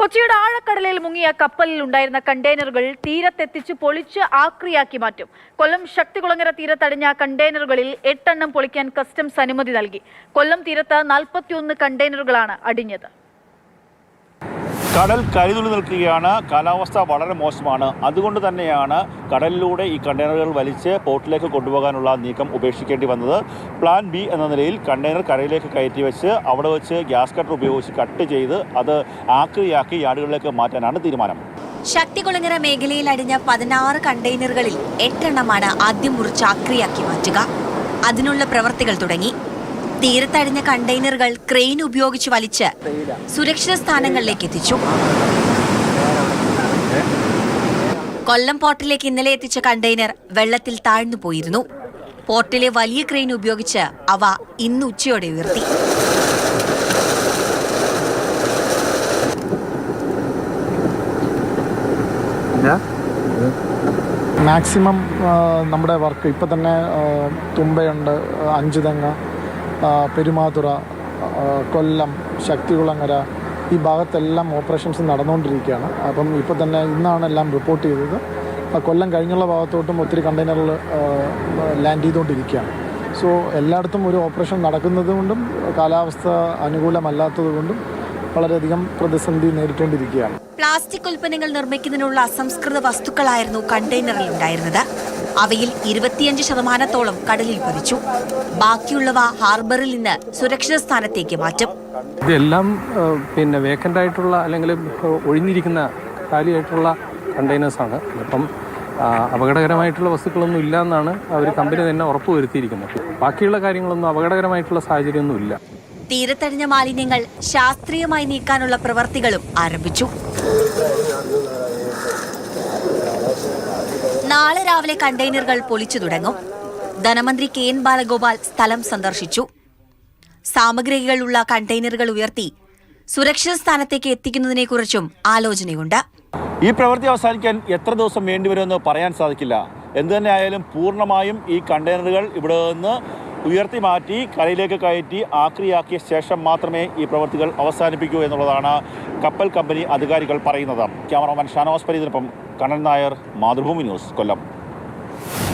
കൊച്ചിയുടെ ആഴക്കടലിൽ മുങ്ങിയ കപ്പലിൽ ഉണ്ടായിരുന്ന കണ്ടെയ്നറുകൾ തീരത്തെത്തിച്ച് പൊളിച്ച് ആക്രിയാക്കി മാറ്റും. കൊല്ലം ശക്തികുളങ്ങര തീരത്തടിഞ്ഞ കണ്ടെയ്നറുകളിൽ എട്ടെണ്ണം പൊളിക്കാൻ കസ്റ്റംസ് അനുമതി നൽകി. കൊല്ലം തീരത്ത് നാൽപ്പത്തിയൊന്ന് കണ്ടെയ്നറുകളാണ് അടിഞ്ഞത്. കടൽ കരുതുള്ളി നിൽക്കുകയാണ്. കാലാവസ്ഥ വളരെ മോശമാണ്. അതുകൊണ്ട് തന്നെയാണ് കടലിലൂടെ ഈ കണ്ടെയ്നറുകൾ വലിച്ച് പോർട്ടിലേക്ക് കൊണ്ടുപോകാനുള്ള നീക്കം ഉപേക്ഷിക്കേണ്ടി വന്നത്. പ്ലാൻ ബി എന്ന നിലയിൽ കണ്ടെയ്നർ കരയിലേക്ക് കയറ്റി വെച്ച് അവിടെ വെച്ച് ഗ്യാസ് കട്ടർ ഉപയോഗിച്ച് കട്ട് ചെയ്ത് അത് ആക്രിയാക്കി യാർഡുകളിലേക്ക് മാറ്റാനാണ് തീരുമാനം. ശക്തി കുളങ്ങര മേഖലയിൽ അടിഞ്ഞ പതിനാറ് കണ്ടെയ്നറുകളിൽ എട്ടെണ്ണമാണ് ആദ്യം മുറിച്ച് ആക്രിയാക്കി മാറ്റുക. അതിനുള്ള പ്രവർത്തികൾ തുടങ്ങി. തീരത്തടിഞ്ഞ കണ്ടെയ്നറുകൾ ക്രെയിൻ ഉപയോഗിച്ച് വലിച്ച് സുരക്ഷിത സ്ഥാനങ്ങളിലേക്ക് എത്തിച്ചു. കൊല്ലം പോർട്ടിലേക്ക് ഇന്നലെ എത്തിച്ച കണ്ടെയ്നർ വെള്ളത്തിൽ താഴ്ന്നു പോയിരുന്നു. പോർട്ടിലെ വലിയ ക്രെയിൻ ഉപയോഗിച്ച് അവ ഇന്ന് ഉച്ചയോടെ ഉയർത്തി. മാക്സിമം നമ്മുടെ വർക്ക് ഇപ്പം തന്നെ തുമ്പയുണ്ട് അഞ്ചുതെങ്ങ് പെരുമാതുറ കൊല്ലം ശക്തികുളങ്ങര ഈ ഭാഗത്തെല്ലാം ഓപ്പറേഷൻസ് നടന്നുകൊണ്ടിരിക്കുകയാണ്. അപ്പം ഇപ്പോൾ തന്നെ ഇന്നാണ് എല്ലാം റിപ്പോർട്ട് ചെയ്തത്. കൊല്ലം കഴിഞ്ഞുള്ള ഭാഗത്തോട്ടും ഒത്തിരി കണ്ടെയ്നറുകൾ ലാൻഡ് ചെയ്തുകൊണ്ടിരിക്കുകയാണ്. സോ എല്ലായിടത്തും ഒരു ഓപ്പറേഷൻ നടക്കുന്നത് കൊണ്ടും കാലാവസ്ഥ അനുകൂലമല്ലാത്തത് കൊണ്ടും വളരെയധികം പ്രതിസന്ധി നേരിട്ടുകൊണ്ടിരിക്കുകയാണ് പ്ലാസ്റ്റിക് ഉൽപ്പന്നങ്ങൾ നിർമ്മിക്കുന്നതിനുള്ള അസംസ്കൃത വസ്തുക്കളായിരുന്നു കണ്ടെയ്നറിൽ ഉണ്ടായിരുന്നത്. അവയിൽ ഇരുപത്തിയഞ്ച് ശതമാനത്തോളം കടലിൽ പതിച്ചു. ബാക്കിയുള്ളവ ഹാർബറിൽ നിന്ന് സുരക്ഷിത സ്ഥാനത്തേക്ക് മാറ്റും. ഇതെല്ലാം പിന്നെ വേക്കന്റ് ആയിട്ടുള്ള അല്ലെങ്കിൽ ഒഴിഞ്ഞിരിക്കുന്ന കാലിയായിട്ടുള്ള കണ്ടെയ്നേഴ്സാണ് അപ്പം അപകടകരമായിട്ടുള്ള വസ്തുക്കളൊന്നും ഇല്ല എന്നാണ് അവർ കമ്പനി തന്നെ ഉറപ്പുവരുത്തിയിരിക്കുന്നത് ബാക്കിയുള്ള കാര്യങ്ങളൊന്നും അപകടകരമായിട്ടുള്ള സാഹചര്യമൊന്നും ഇല്ല. തീരത്തടിഞ്ഞ മാലിന്യങ്ങൾ ശാസ്ത്രീയമായി നീക്കാനുള്ള പ്രവർത്തികളും ആരംഭിച്ചു. നാളെ രാവിലെ കണ്ടെയ്നറുകൾ പൊളിച്ചു തുടങ്ങും. ധനമന്ത്രി കെ എൻ ബാലഗോപാൽ സ്ഥലം സന്ദർശിച്ചു. സാമഗ്രികളുള്ള കണ്ടെയ്നറുകൾ ഉയർത്തി സുരക്ഷിത സ്ഥാനത്തേക്ക് എത്തിക്കുന്നതിനെക്കുറിച്ചും ആലോചനയുണ്ട്. ഈ പ്രവൃത്തി അവസാനിക്കാൻ എത്ര ദിവസം വേണ്ടിവരുമെന്ന് പറയാൻ സാധിക്കില്ല. എന്തു തന്നെ ആയാലും പൂർണമായും ഈ കണ്ടെയ്നറുകൾ ഇവിടെ നിന്ന് ഉയർത്തി മാറ്റി കരയിലേക്ക് കയറ്റി ആക്രിയാക്കിയ ശേഷം മാത്രമേ ഈ പ്രവൃത്തികൾ അവസാനിപ്പിക്കൂ എന്നുള്ളതാണ് കപ്പൽ കമ്പനി അധികാരികൾ പറയുന്നത്. ക്യാമറമാൻ ഷാനവാസ് പരീതിനൊപ്പം കണ്ണൻ നായർ മാതൃഭൂമി ന്യൂസ് കൊല്ലം.